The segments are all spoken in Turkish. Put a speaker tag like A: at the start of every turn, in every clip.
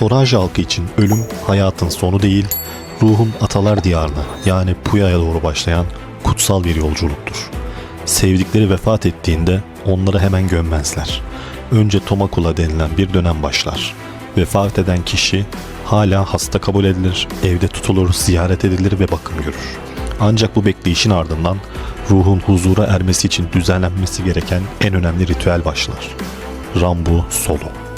A: Toraja halkı için ölüm hayatın sonu değil, ruhun atalar diyarına yani Puya'ya doğru başlayan kutsal bir yolculuktur. Sevdikleri vefat ettiğinde onları hemen gömmezler. Önce Tomakula denilen bir dönem başlar. Vefat eden kişi hala hasta kabul edilir, evde tutulur, ziyaret edilir ve bakım görür. Ancak bu bekleyişin ardından ruhun huzura ermesi için düzenlenmesi gereken en önemli ritüel başlar. Rambu Solo.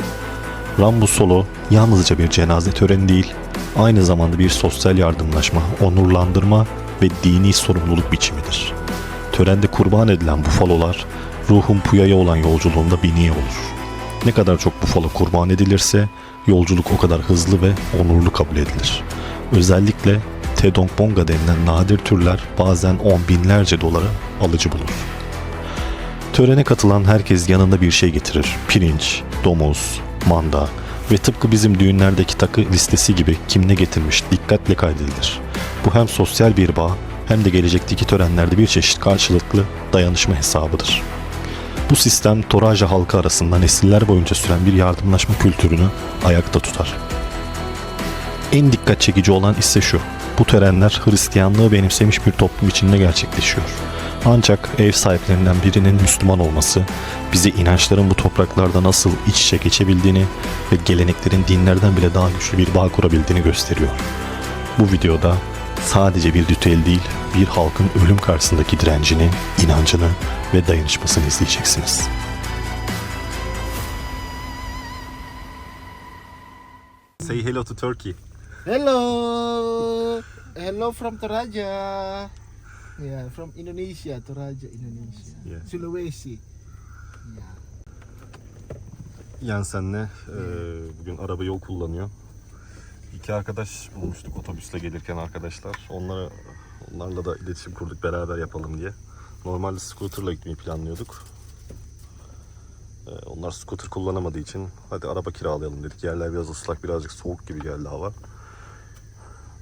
A: Rambu Solo yalnızca bir cenaze töreni değil, aynı zamanda bir sosyal yardımlaşma, onurlandırma ve dini sorumluluk biçimidir. Törende kurban edilen bufalolar ruhun Puya'ya olan yolculuğunda biniye olur. Ne kadar çok bufalo kurban edilirse yolculuk o kadar hızlı ve onurlu kabul edilir. Özellikle Tedongponga denilen nadir türler bazen on binlerce dolara alıcı bulur. Törene katılan herkes yanında bir şey getirir. Pirinç, domuz, manda ve tıpkı bizim düğünlerdeki takı listesi gibi kim ne getirmiş dikkatle kaydedilir. Bu hem sosyal bir bağ hem de gelecekteki törenlerde bir çeşit karşılıklı dayanışma hesabıdır. Bu sistem Toraja halkı arasında nesiller boyunca süren bir yardımlaşma kültürünü ayakta tutar. En dikkat çekici olan ise şu. Bu törenler Hristiyanlığı benimsemiş bir toplum içinde gerçekleşiyor. Ancak ev sahiplerinden birinin Müslüman olması bize inançların bu topraklarda nasıl iç içe geçebildiğini ve geleneklerin dinlerden bile daha güçlü bir bağ kurabildiğini gösteriyor. Bu videoda sadece bir ritüel değil, bir halkın ölüm karşısındaki direncini, inancını ve dayanışmasını izleyeceksiniz. Say hello to Turkey.
B: Hello, hello from Toraja. Yeah, from Indonesia, Toraja, Indonesia.
A: Yeah.
B: Sulawesi.
A: Yensen'le e, bugün araba yol kullanıyor. İki arkadaş bulmuştuk otobüsle gelirken arkadaşlar. Onlara onlarla da iletişim kurduk beraber yapalım diye. Normalde scooterla gitmeyi planlıyorduk. E, onlar scooter kullanamadığı için hadi araba kiralayalım dedik. Yerler biraz ıslak, birazcık soğuk gibi geldi hava.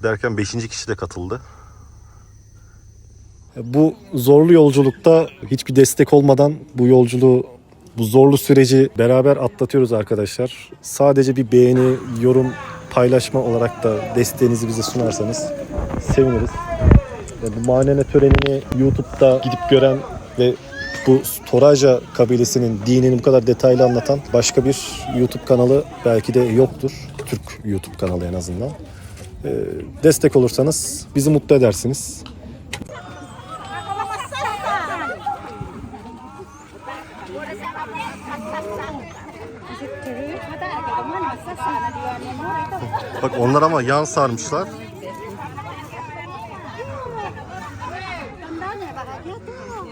A: Derken 5. kişi de katıldı. Bu zorlu yolculukta hiçbir destek olmadan bu yolculuğu bu zorlu süreci beraber atlatıyoruz arkadaşlar. Sadece bir beğeni, yorum, paylaşma olarak da desteğinizi bize sunarsanız seviniriz. Bu manene törenini YouTube'da gidip gören ve bu Toraja kabilesinin dinini bu kadar detaylı anlatan başka bir YouTube kanalı belki de yoktur. Türk YouTube kanalı en azından. E, Destek olursanız bizi mutlu edersiniz. Bak onlar ama yan sarmışlar.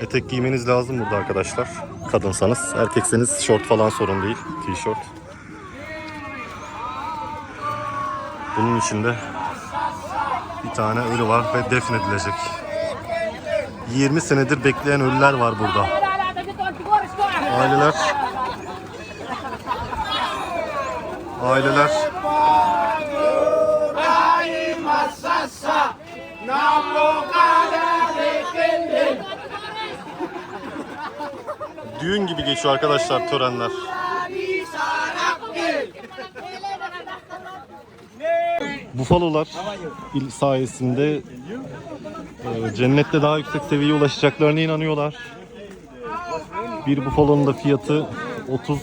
A: Etek giymeniz lazım burada arkadaşlar. Kadınsanız. Erkekseniz şort falan sorun değil. Tişört. Bunun içinde bir tane ölü var ve defnedilecek. 20 senedir bekleyen ölüler var burada. Aileler Aileler Düğün gibi geçiyor arkadaşlar törenler. Bufalolar il sayesinde e, cennette daha yüksek seviyeye ulaşacaklarına inanıyorlar. Bir bufalonun da fiyatı 30-40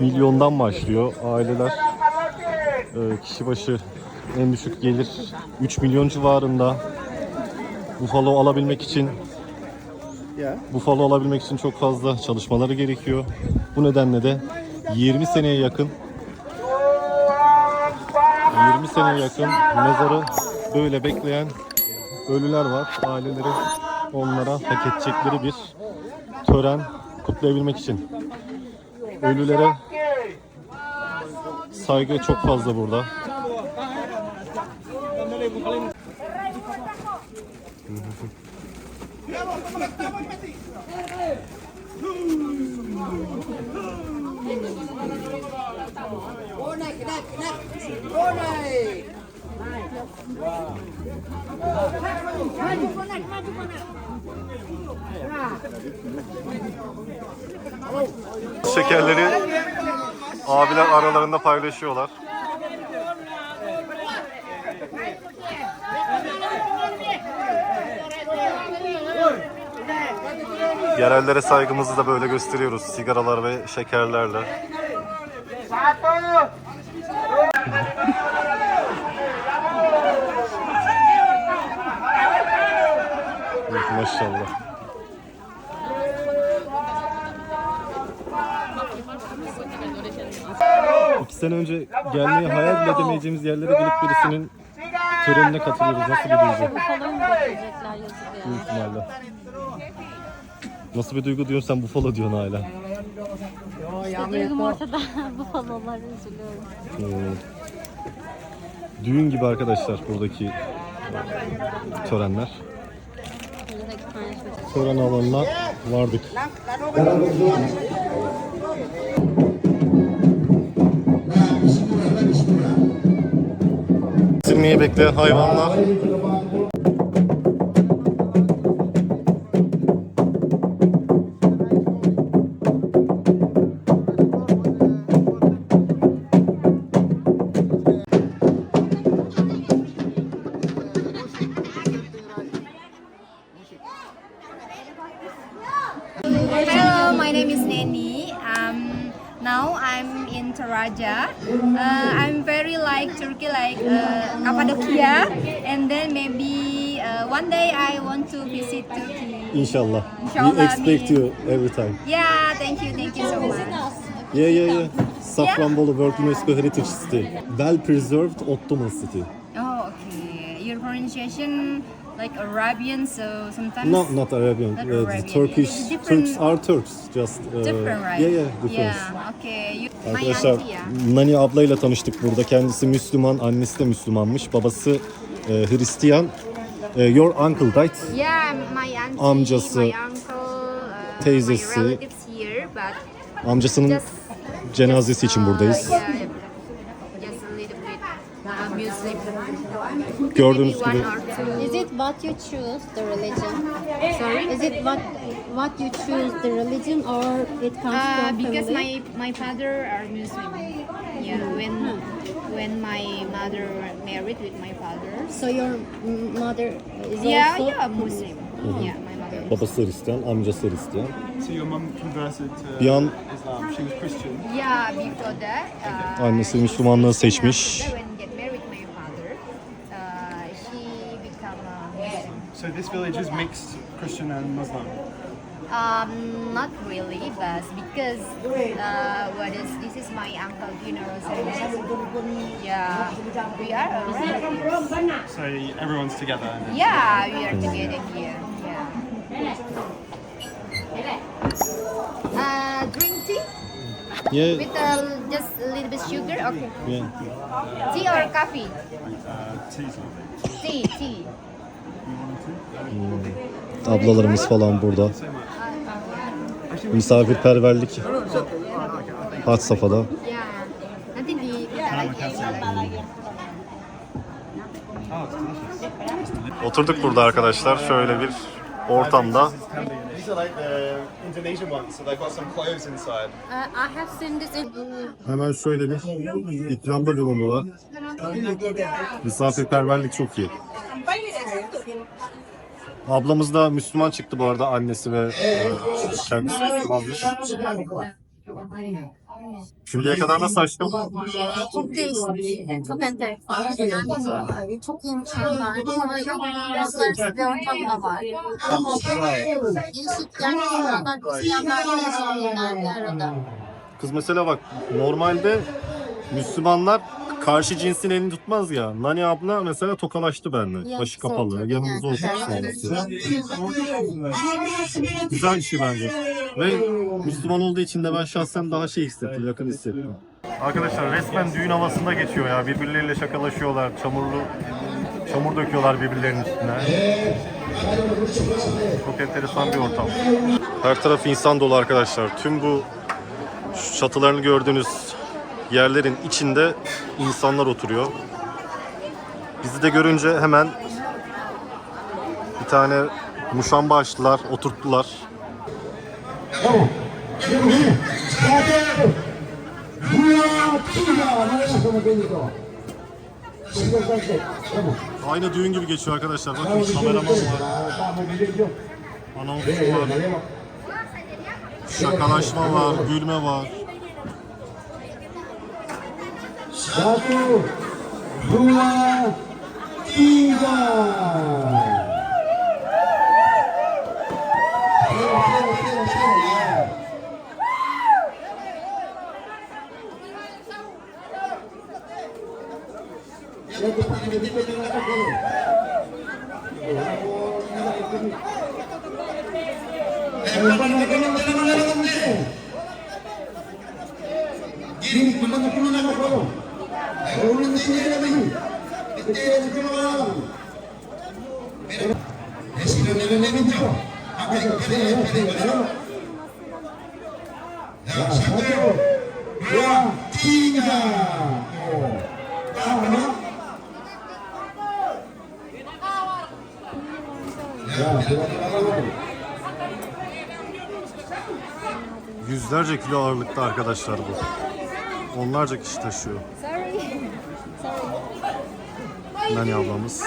A: milyondan başlıyor. Aileler e, kişi başı en düşük gelir 3 milyon civarında. Bufalo alabilmek için Bufalo alabilmek için çok fazla çalışmaları gerekiyor. Bu nedenle de 20 seneye yakın 20 seneye yakın mezarı böyle bekleyen ölüler var. Aileleri onlara hak edecekleri bir tören kutlayabilmek için. Ölülere saygı çok fazla burada. Şekerleri abiler aralarında paylaşıyorlar. Yerellere saygımızı da böyle gösteriyoruz. Sigaralar ve şekerlerle. Evet, Maşallah. İki sene önce gelmeyi hayal bile edemeyeceğimiz yerlere gelip birisinin törenine katılıyoruz. Nasıl bir duygu?
C: Getirecekler yazık
A: Büyük ihtimalle. Nasıl bir duygu diyorsun sen Buffalo diyorsun hala.
C: İşte duygum ortada. Buffalo'lara üzülüyorum.
A: Ee, düğün gibi arkadaşlar buradaki törenler. Tören alanına vardık. Silmeyi bekleyen hayvanlar.
D: Cappadocia, and then maybe uh, one day I want to visit Turkey.
A: İnşallah.
D: İnşallah,
A: We expect you every time.
D: Yeah, thank you, thank you so much.
A: Yeah, yeah, yeah. Safranbolu World UNESCO Heritage City. Well preserved Ottoman city.
D: Oh, okay. Your pronunciation like Arabian, so sometimes
A: No, not Arabian.
D: Not
A: Uh, the
D: Arabian.
A: Turkish
D: It's different-
A: Turks are Turks. Just uh,
D: different, right?
A: Yeah, yeah, different.
D: Yeah, okay. You, my
A: Arkadaşlar
D: auntie, yeah.
A: Nani ablayla tanıştık burada. Kendisi Müslüman, annesi de Müslümanmış. Babası e, Hristiyan. E, your uncle died.
D: Yeah, my auntie,
A: Amcası,
D: my uncle, uh,
A: teyzesi.
D: my relatives here, but
A: Amcasının
D: just
A: cenazesi için
D: uh,
A: buradayız.
D: yeah, just a little bit uh, Muslim.
A: Gördüğünüz
D: Maybe
A: gibi
D: one or two.
C: İt what you choose, the religion?
D: Sorry.
C: Is it what what you choose, the religion, or it comes
D: Uh,
C: from
D: because
C: family?
D: my my father are Muslim. Yeah, when when my mother married with my father.
C: So your mother is
D: Yeah,
C: also
D: yeah, Muslim. Yeah, my mother.
A: babası Hristiyan, amcası Hristiyan.
E: So your mum converted to
A: Bir an
E: Islam. She was Christian.
D: Yeah, before that. Uh,
A: Annesi Müslümanlığı seçmiş.
D: When
E: this village is mixed Christian and Muslim.
D: Um, not really, but because uh, what is this is my uncle funeral ceremony. Yeah, we are a relatives.
E: So everyone's together. And
D: Yeah, we are together here. Yeah. Uh, green tea
A: Yeah,
D: with a, just a little bit sugar. Okay.
A: yeah.
D: Tea or coffee?
E: Uh, tea's lovely.
D: Tea, tea.
A: Ablalarımız falan burada. Misafirperverlik had safhada. Oturduk burada arkadaşlar şöyle bir ortamda.
F: These are like the Indonesian ones, so they've got some cloves inside.
C: Uh, I have seen this in
A: Hemen şöyle bir ikramda bulundular. Misafirperverlik çok iyi. Ablamız da Müslüman çıktı bu arada annesi ve kendisi Müslümanmış. Şimdiye kadar nasıl açtım?
C: çok değişik, çok enteresan. Çok imkanlar, da var. Değişik, yani insanlar, Hristiyanlar, yaşayanlar bir arada.
A: Kız mesela bak normalde Müslümanlar karşı cinsin elini tutmaz ya. Nani abla mesela tokalaştı benimle.
C: Ya,
A: Başı kapalı.
C: soğuk,
A: Yanımızda
C: yani.
A: oturdu Güzel bir şey bence. Ve Müslüman olduğu için de ben şahsen daha şey hissettim, yakın hissettim. Arkadaşlar resmen düğün havasında geçiyor ya. Birbirleriyle şakalaşıyorlar. Çamurlu çamur döküyorlar birbirlerinin üstüne. Çok enteresan bir ortam. Her taraf insan dolu arkadaşlar. Tüm bu çatılarını gördüğünüz yerlerin içinde insanlar oturuyor. Bizi de görünce hemen bir tane muşamba açtılar, oturttular. Aynı düğün gibi geçiyor arkadaşlar. Bakın kameraman var. Anonsçu var. Şakalaşma var, gülme var.
G: satu dua tiga.
A: Saya dipakai Yüzlerce kilo ağırlıkta arkadaşlar bu. Onlarca kişi taşıyor. Nani ablamız.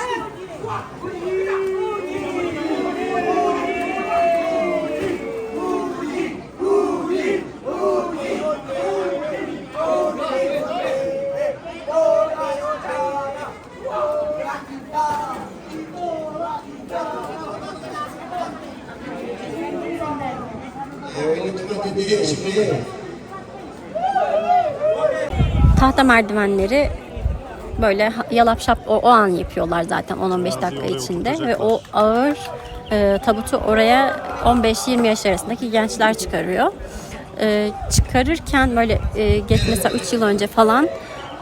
C: tahta merdivenleri böyle yalap şap o, o an yapıyorlar zaten 10-15 dakika içinde ve o ağır e, tabutu oraya 15-20 yaş arasındaki gençler çıkarıyor. E, çıkarırken böyle e, geç mesela 3 yıl önce falan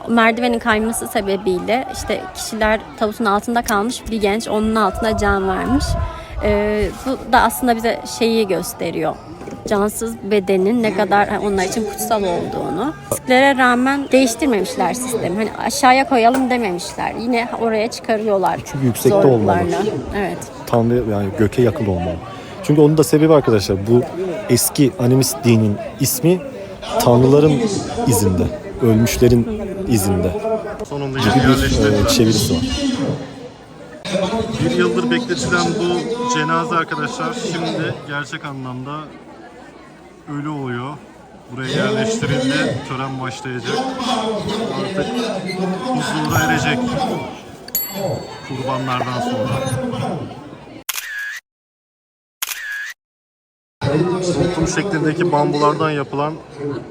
C: merdivenin kayması sebebiyle işte kişiler tabutun altında kalmış bir genç onun altına can vermiş. E, bu da aslında bize şeyi gösteriyor cansız bedenin ne kadar onlar için kutsal olduğunu. Risklere rağmen değiştirmemişler sistemi. Hani aşağıya koyalım dememişler. Yine oraya çıkarıyorlar.
A: Çünkü yüksekte olmalı.
C: Evet.
A: Tanrı yani göke yakın olmalı. Çünkü onun da sebebi arkadaşlar bu eski animist dinin ismi tanrıların izinde, ölmüşlerin izinde. Sonunda gibi bir e, çevirisi var. Bir yıldır bekletilen bu cenaze arkadaşlar şimdi gerçek anlamda ölü oluyor. Buraya yerleştirildi. Tören başlayacak. Artık huzura erecek. Kurbanlardan sonra. Toplum şeklindeki bambulardan yapılan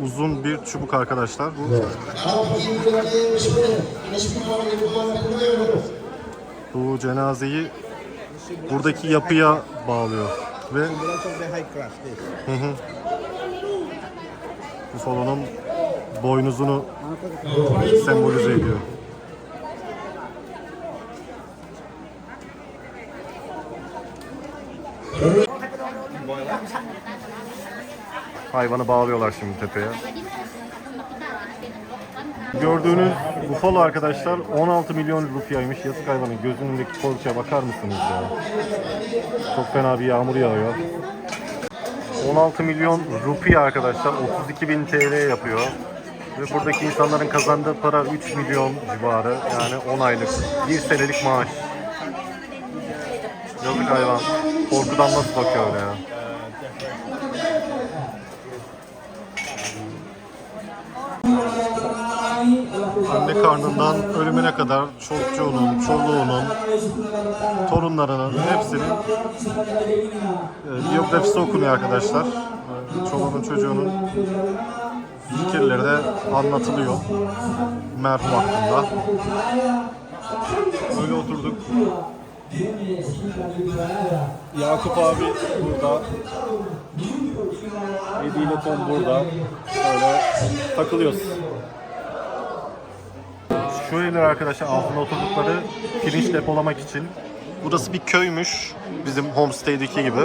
A: uzun bir çubuk arkadaşlar. Bu, bu cenazeyi buradaki yapıya bağlıyor ve Hı hı. Bu salonun boynuzunu sembolize ediyor. Hayvanı bağlıyorlar şimdi tepeye. Gördüğünüz bufalo arkadaşlar 16 milyon rupiyaymış. Yazık hayvanın gözündeki korkuya bakar mısınız ya? Çok fena bir yağmur yağıyor. 16 milyon rupiye arkadaşlar 32 bin TL yapıyor. Ve buradaki insanların kazandığı para 3 milyon civarı. Yani 10 aylık, 1 senelik maaş. Yazık hayvan. Korkudan nasıl bakıyor öyle ya? Anne karnından ölümüne kadar çocuğunun, çoluğunun, torunlarının hepsinin e, biyografisi okunuyor arkadaşlar. E, Çoluğunun çocuğunun fikirleri de anlatılıyor merhum hakkında. Öyle oturduk. Yakup abi burada. Edi ile Tom burada. Böyle takılıyoruz. Şu evler arkadaşlar altında oturdukları pirinç depolamak için. Burası bir köymüş. Bizim homestay'deki gibi.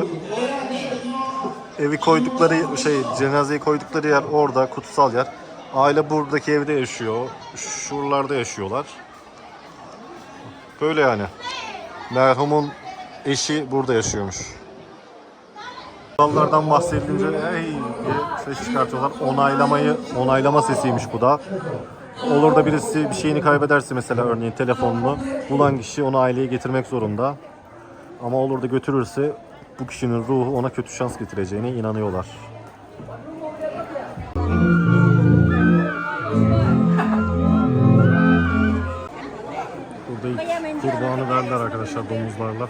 A: Evi koydukları şey cenazeyi koydukları yer orada kutsal yer. Aile buradaki evde yaşıyor. Şuralarda yaşıyorlar. Böyle yani. Merhumun eşi burada yaşıyormuş. Kurallardan bahsedilince hey diye ses çıkartıyorlar. Onaylamayı, onaylama sesiymiş bu da olur da birisi bir şeyini kaybederse mesela örneğin telefonunu bulan kişi onu aileye getirmek zorunda. Ama olur da götürürse bu kişinin ruhu ona kötü şans getireceğine inanıyorlar. Burada ilk kurbanı verdiler arkadaşlar domuzlarla.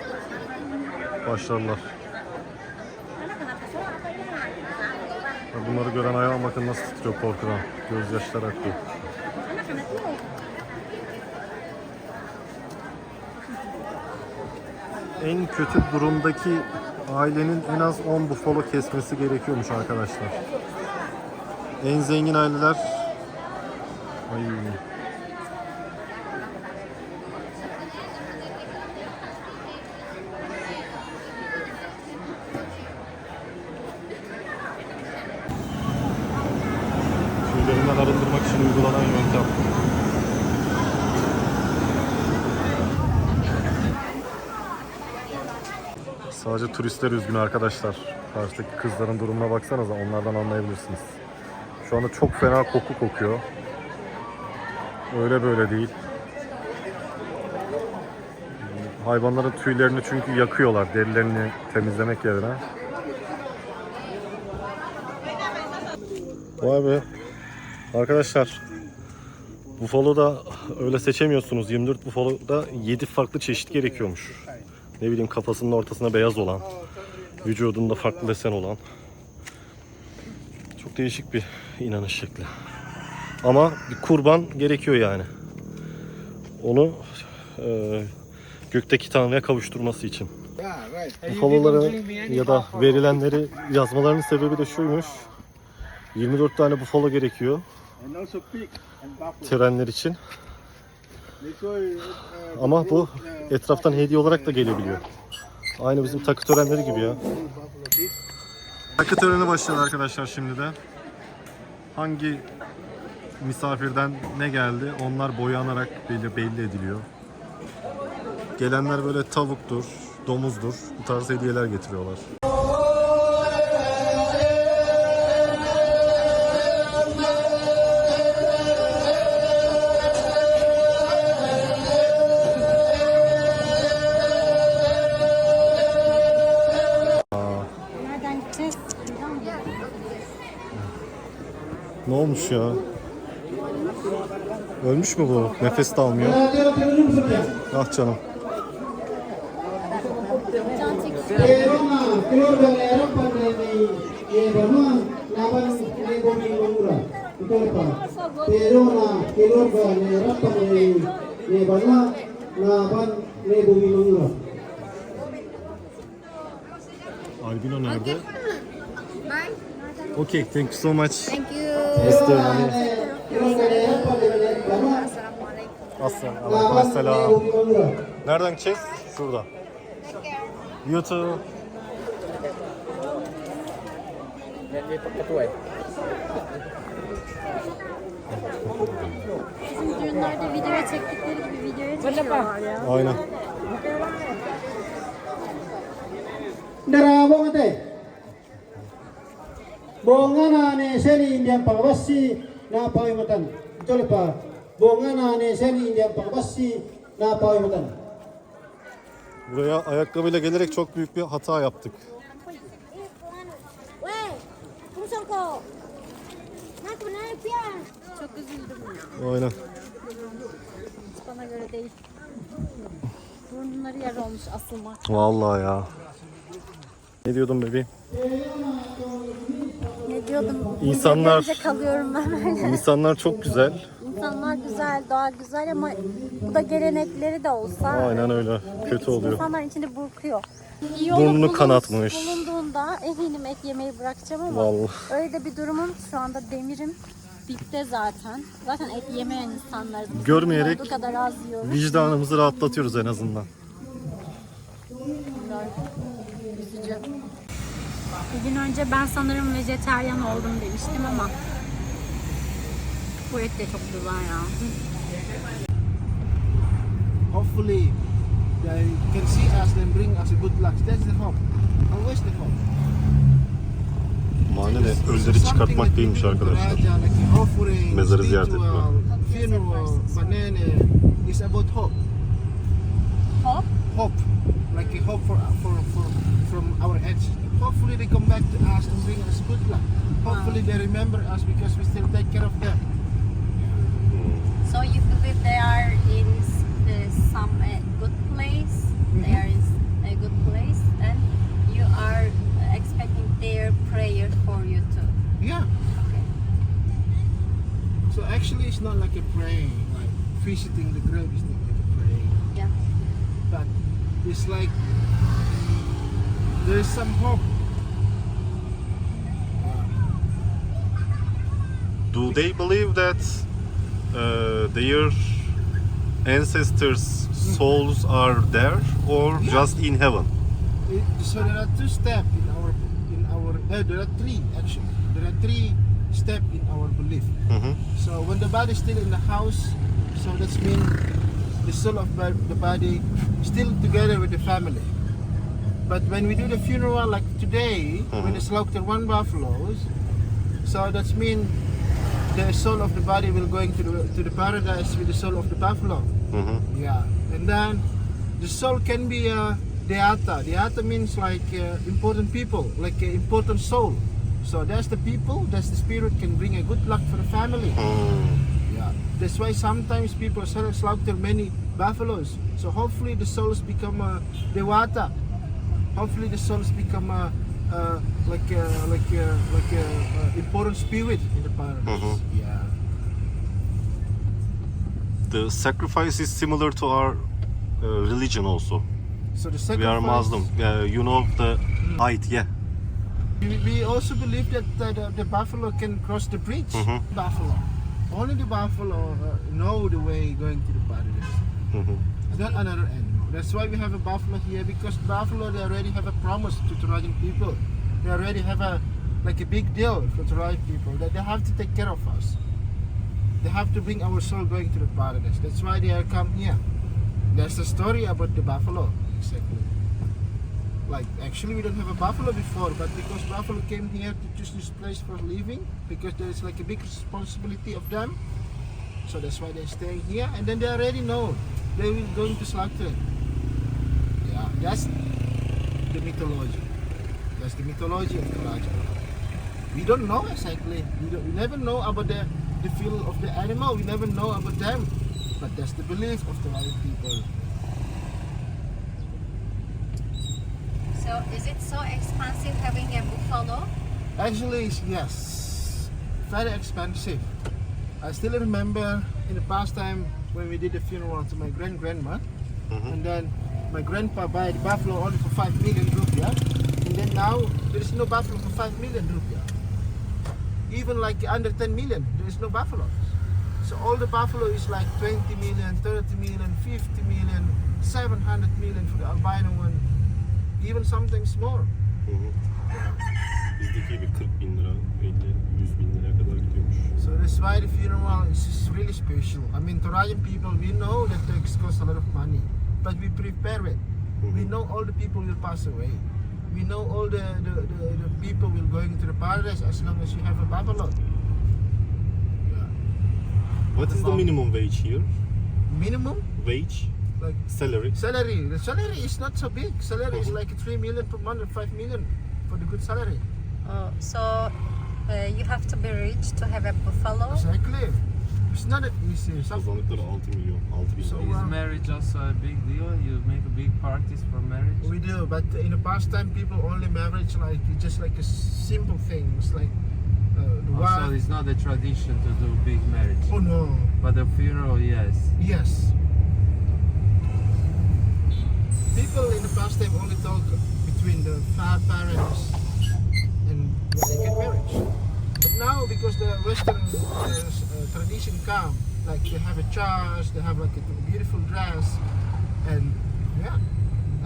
A: Başlarlar. Bunları gören hayvan bakın nasıl titriyor korkudan. Gözyaşları akıyor. En kötü durumdaki ailenin en az 10 bufalo kesmesi gerekiyormuş arkadaşlar. En zengin aileler Ay. Turistler üzgün arkadaşlar. Karşıdaki kızların durumuna baksanıza onlardan anlayabilirsiniz. Şu anda çok fena koku kokuyor. Öyle böyle değil. Hayvanların tüylerini çünkü yakıyorlar derilerini temizlemek yerine. Vay be. Arkadaşlar Buffalo'da öyle seçemiyorsunuz. 24 Buffalo'da 7 farklı çeşit gerekiyormuş. Ne bileyim kafasının ortasına beyaz olan, vücudunda farklı desen olan. Çok değişik bir inanış şekli. Ama bir kurban gerekiyor yani. Onu e, gökteki tanrıya kavuşturması için. Buffalo'ları ya da verilenleri yazmalarının sebebi de şuymuş. 24 tane buffalo gerekiyor törenler için. Ama bu etraftan hediye olarak da gelebiliyor. Aynı bizim takı törenleri gibi ya. Takı töreni başladı arkadaşlar şimdi de. Hangi misafirden ne geldi onlar boyanarak belli, belli ediliyor. Gelenler böyle tavuktur, domuzdur. Bu tarz hediyeler getiriyorlar. Olmuş ya? Ölmüş mü bu? Nefes de almıyor. Ah canım. Albino nerede?
D: Bye.
A: Okay, thank you so much.
D: Thank you.
A: Aslan. Aleykümselam. Nereden gideceğiz? Şurada. YouTube.
C: Bizim düğünlerde videoya çektikleri gibi videoya çekiyorlar ya.
A: Aynen.
B: Darawang ate. Bongana ne seni Indian pagwasi na pawimatan. Betul Pak. Bongana ne seni Indian pagwasi na pawimatan.
A: Buraya ayakkabıyla gelerek çok büyük bir hata yaptık.
C: Çok üzüldüm.
A: Aynen.
C: Hiç bana göre değil. Burnları yer olmuş asılmak.
A: Vallahi ya. Ne diyordum bebeğim?
C: Diyordum?
A: İnsanlar-
C: kalıyorum ben böyle.
A: İnsanlar çok güzel.
C: İnsanlar güzel, doğa güzel ama bu da gelenekleri de olsa
A: Aynen öyle. Kötü oluyor.
C: insanların içinde burkuyor. İyi
A: Burnunu
C: olup bulun-
A: kanatmış.
C: Bulunduğunda eminim et yemeyi bırakacağım ama
A: Vallahi.
C: öyle de bir durumum şu anda demirim dipte zaten. Zaten et yemeyen insanlarız. Biz
A: Görmeyerek-
C: olduğu kadar az yiyoruz.
A: Vicdanımızı rahatlatıyoruz en azından.
C: Üzücü. Bir gün önce ben sanırım vejeteryan oldum demiştim ama bu et de çok güzel ya.
B: Hopefully they can see us and bring us a good luck. That's the hope. Always the hope.
A: Mane ne? Ölüleri çıkartmak değilmiş arkadaşlar. Mezarı ziyaret etme.
B: Funeral, but then uh, it's about hope.
C: Hope?
B: Hope, like a hope for, for, for from our heads. Hopefully they come back to us and bring us good luck. Hopefully they remember us because we still take care of them.
C: So you believe they are in uh, some uh, good place? Mm -hmm. They mm-hmm. are in a good place, and you are expecting their prayer for you too.
B: Yeah.
C: Okay.
B: So actually, it's not like a praying, like visiting the grave is not like a praying.
H: Yeah.
B: But it's like there is some hope.
A: Do they believe that uh, their ancestors' souls are there or just in heaven?
B: It, so there are two steps in our in our uh, there are three actually. There are three steps in our belief.
A: Mhm.
B: So when the body is still in the house, so that's mean the soul of the body still together with the family. But when we do the funeral like today, when they slaughter one buffaloes, so that means the soul of the body will going to the to the paradise with the soul of the buffalo.
A: Mhm.
B: Yeah, and then the soul can be a deata. Deata means like uh, important people, like uh, important soul. So that's the people, that's the spirit can bring a good luck for the family. Yeah, that's why sometimes people slaughter many buffaloes. So hopefully the souls become a dewata. Hopefully the souls become a, uh, like a, like a, like a, uh, important spirit in the paradise. Yeah.
A: The sacrifice is similar to our uh, religion also.
B: So the
A: We are Muslim. Uh, you know the Eid, yeah.
B: We, we also believe that uh, the, the buffalo can cross the bridge.
A: Mhm.
B: Buffalo. Only the buffalo uh, know the way going to the paradise.
A: Mhm.
B: It's not another animal. That's why we have a buffalo here because buffalo they already have a promise to Trojan people. They already have a like a big deal for Trojan people that they have to take care of us. They have to bring our soul going to the paradise. That's why they are come here. There's a story about the buffalo exactly. Like actually we don't have a buffalo before, but because buffalo came here to choose this place for living, because there's like a big responsibility of them. So that's why they're staying here, and then they already know they will going to slaughter. Yeah, that's the mythology. That's the mythology of Toraja. We don't know exactly. We, don't, we never know about the the feel of the animal. We never know about them, but that's the belief of the Torajan people.
H: So is it so expensive having a buffalo?
B: Actually, yes, very expensive. I still remember in the past time when we did the funeral to my grand grandma, mm-hmm. and then my grandpa buy the buffalo only for five million rupiah, and then now there is no buffalo for five million rupiah. Even like under 10 million, there is no buffalo. So all the buffalo is like 20 million, 30 million, 50 million, 700 million for the albino one, even sometimes more.
A: Bizdeki gibi 40 bin lira, 50, 100 bin liraya kadar gidiyormuş.
B: So that's why the funeral is really special. I mean, Torajan people, we know that it costs a lot of money, but we prepare it. We mm-hmm. know all the people will pass away. We know all the, the, the, the people will go into the paradise as long as you have a buffalo.
A: What is the minimum wage here?
B: Minimum,
A: Wage,
B: like
A: salary.
B: salary. The salary is not so big. Salary is like 3 million per month or 5 million for the good salary.
H: Oh, so uh, you have to be rich to have a buffalo.
B: Exactly. It's not that easy. Some,
A: Kazandıkları 6 milyon, 6 bin
B: So,
A: lira.
B: uh,
I: Is marriage also a big deal? You make a big parties for marriage?
B: We do, but in the past time, people only marriage like just like a simple thing. It's like uh,
I: Also, it's not a tradition to do big marriage.
B: Oh no!
I: But the funeral, yes.
B: Yes. People in the past time only talk between the parents and when they get married. But now, because the Western uh, uh, tradition come, like they have a church, they have like a beautiful dress, and yeah,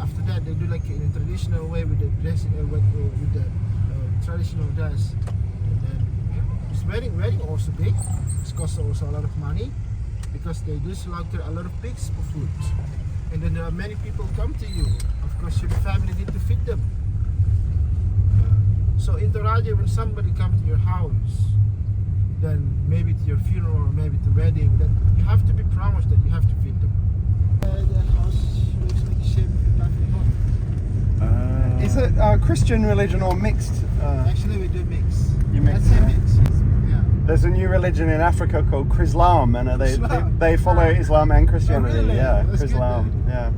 B: after that they do like in a traditional way with the dress, uh, with, uh, with the uh, traditional dress. And then yeah, it's wedding, wedding also big. It costs also a lot of money because they do slaughter a lot of pigs for food. And then there are many people come to you. Of course, your family need to feed them. So in Toraja, when somebody comes to your house, then maybe to your funeral or maybe to wedding, that you have to be promised that you have to feed them. Uh, house looks like the shape of a Tafelhorn.
F: Is it uh, Christian religion or mixed? Uh,
B: Actually, we do mix.
F: You mix,
B: That's a
F: yeah.
B: mix. Yeah.
F: there's a new religion in Africa called Chrislam, and uh, they, they
B: Islam.
F: they follow Islam and Christianity.
B: really?
F: Yeah,
B: That's
F: Chrislam. Yeah.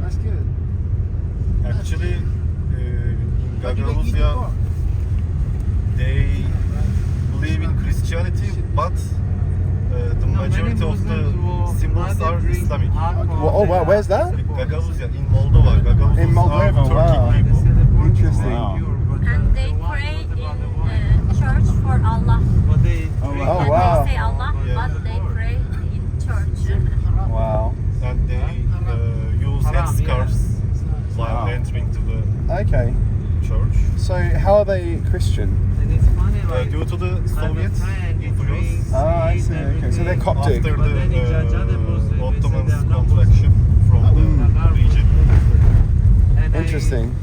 B: That's good.
A: Actually, uh, in Gagauzia, they believe in Christianity, but uh, the majority of the symbols are Islamic.
F: Well, oh wow, where's that?
A: Gagavuzya in Moldova. Gagavuz
F: In Moldova,
A: are Turkic
F: wow.
A: people.
F: Interesting.
C: And they pray in uh, church for Allah.
I: But they
F: Oh
C: And
F: wow.
C: they say Allah,
A: Yeah.
C: but they pray in church.
F: Wow.
A: And they uh, use headscarves while
F: Wow.
A: entering to the
F: Okay.
A: church.
F: So how are they Christian?
I: and it's funny
A: Uh,
I: like
A: due to the
I: I'm
A: Soviet
I: friend,
A: influence,
I: drinks,
F: Ah, I see. Okay. So they're. Coptic.
A: after
I: But then in Jaja, they
A: the uh,
I: they said
A: Ottoman
I: they are not
A: contraction from
I: Mm.
A: the region,
I: And I-
F: Interesting.